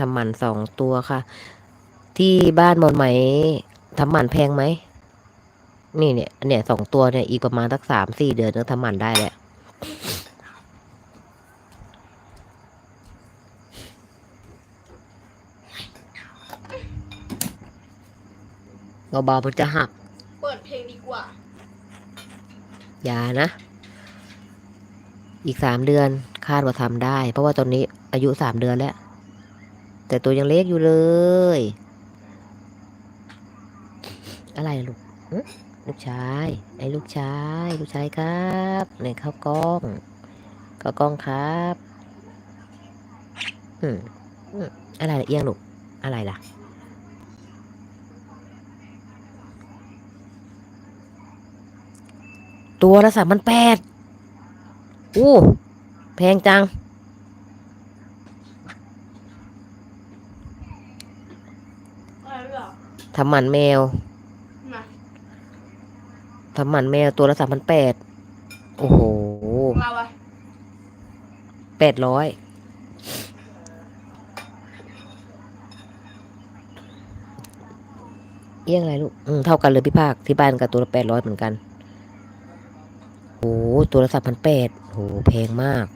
ทำหมันสองตัวค่ะ ที่บ้านหมอนไหมทำหมันแพงไหมนี่เนี่ยเนี่ยสองตัวเนี่ยอีกประมาณสักสามสี่เดือนก็ทำหมันได้แหละเบาๆมันจะหัก เปิดเพลงดีกว่า อย่านะ อีกสามเดือนคาดว่าทำได้ เพราะว่าตอนนี้อายุสามเดือนแล้ว แต่ตัวยังเล็กอยู่เลย อะไรลูกลูกชาย ไอ้ลูกชาย ลูกชายครับไหนเข้ากล้องเข้ากล้องครับอืมอืมอะไรล่ะเอียงลูกอะไรล่ะตัวละสามพันแปดอู้ แพงจัง อะไรหรอ ทำหมันแมวมาทำหมันแมวตัวละสามพันแปดโอ้โหเราอะแปดร้อยเอี้ยงอะไรลูกอืมเท่ากันเลยพี่ภาคที่บ้านกับตัวละแปดร้อยเหมือนกันโอ้ตัวละสามพันแปดโหแพงมาก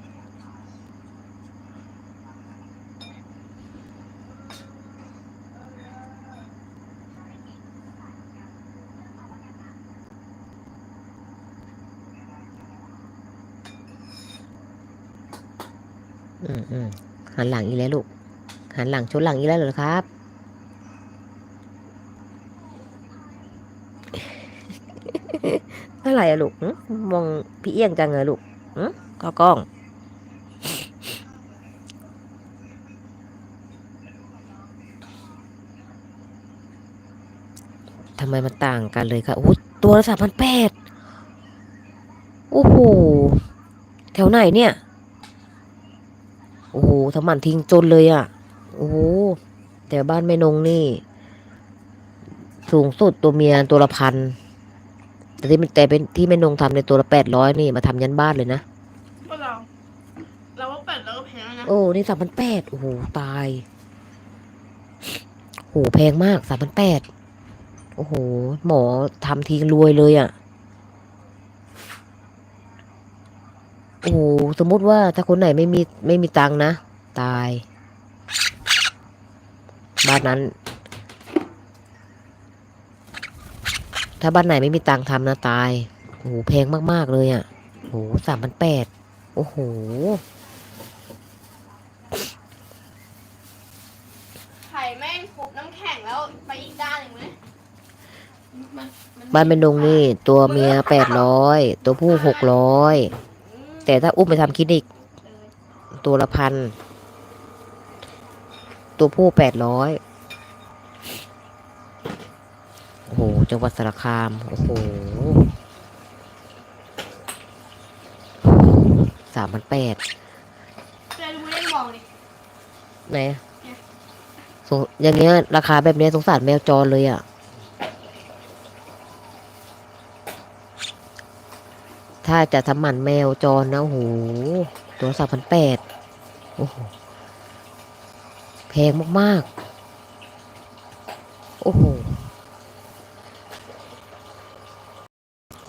อืมอืมหันหลังอีกแล้วลูก หันหลังชนหลังอีกแล้วเหรอครับ อะไรอะลูกมองพี่เอี้ยงจังเลยลูกก็กล้อง ทำไมมันต่างกันเลยคะโอ้ตัวละสามพันแปดโอ้โห แถวไหนเนี่ย โอ้โหทำหมันทิ้งจนเลยอะ่ะ โอ้โห แต่บ้านแม่นงนี่ สูงสุดตัวเมียตัวละพัน แต่ที่มันแต่เป็นที่แม่นงทำในตัวละแปดร้อยนี่มาทำยันบ้านเลยนะพวกเรา เราว่าแปดแล้วก็แพงแล้วนะ โอ้ นี่สามพันแปดโอ้โห ตาย โอ้โห แพงมากสามพันแปด โอ้โห หมอทำทิ้งรวยเลยอะ่ะ โอ้โหสมมุติว่าถ้าคนไหนไม่มีไม่มีตังค์นะ ตาย บ้านนั้น ถ้าบ้านไหนไม่มีตังค์ทำนะตายโอ้โหแพงมากๆเลยอะ่ะโอ้โหสามพันแปดโอ้โหไข่แม่งทุบน้ำแข็งแล้วไปอีกด้านหนึ่งไหมมันมับ้านเป็นดงนี่ ตัวเมียแปดร้อยตัวผู้หกร้อยอืม แต่ถ้าอุ้มไปทำคลินิกเออตัวละพัน ตัวผู้แปดร้อยโอ้โห จังหวัดสระคาม โอ้โหสามพันแปดเจะดูเล่นมองดิไหนอะสงอย่างเงี้ย ราคาแบบเนี้ยสงสารแมวจรเลยอะ่ ถ้าจะทำหมันแมวจรนะโหตัวสามพันแปดโอ้โหแพงมากๆ โอ้โห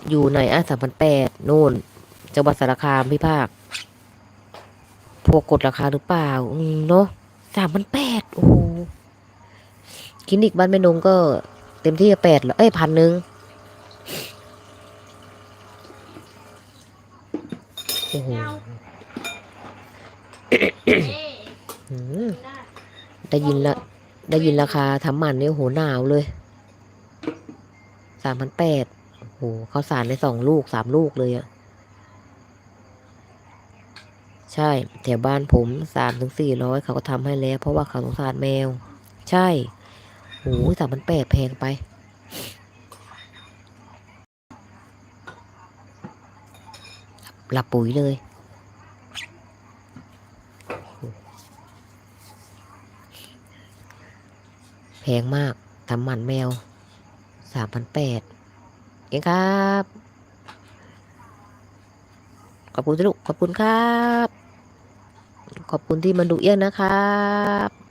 อยู่ไหนอะสามพันแปดนู่นจังหวัดสารคามพี่ภาค พวกกดราคาหรือเปล่าเนาะสามพันแปดโอ้โหคลินิกบ้านแม่นงก็เต็มที่แปดแล้วเอ้ยพันหนึ่ง อ้โหเงาเอ๊ะอืมได้ได้ยินละ ได้ยินราคาทำหมันเนี่ยโอ้โหหนาวเลยสามพันแปดโอ้โหข้าวสารในสองลูกสามลูกเลยอะใช่ แถวบ้านผมสามถึงสี่ร้อยเขาก็ทำให้แล้ว เพราะว่าเขาสงสารแมว ใช่โอ้สามพันแปดแพงไป หลับปุ๋ยเลยแพงมากทำหมันแมวสามพันแปดเองครับ ขอบคุณลูกขอบคุณครับ ขอบคุณที่มาดูเอี้ยงนะครับ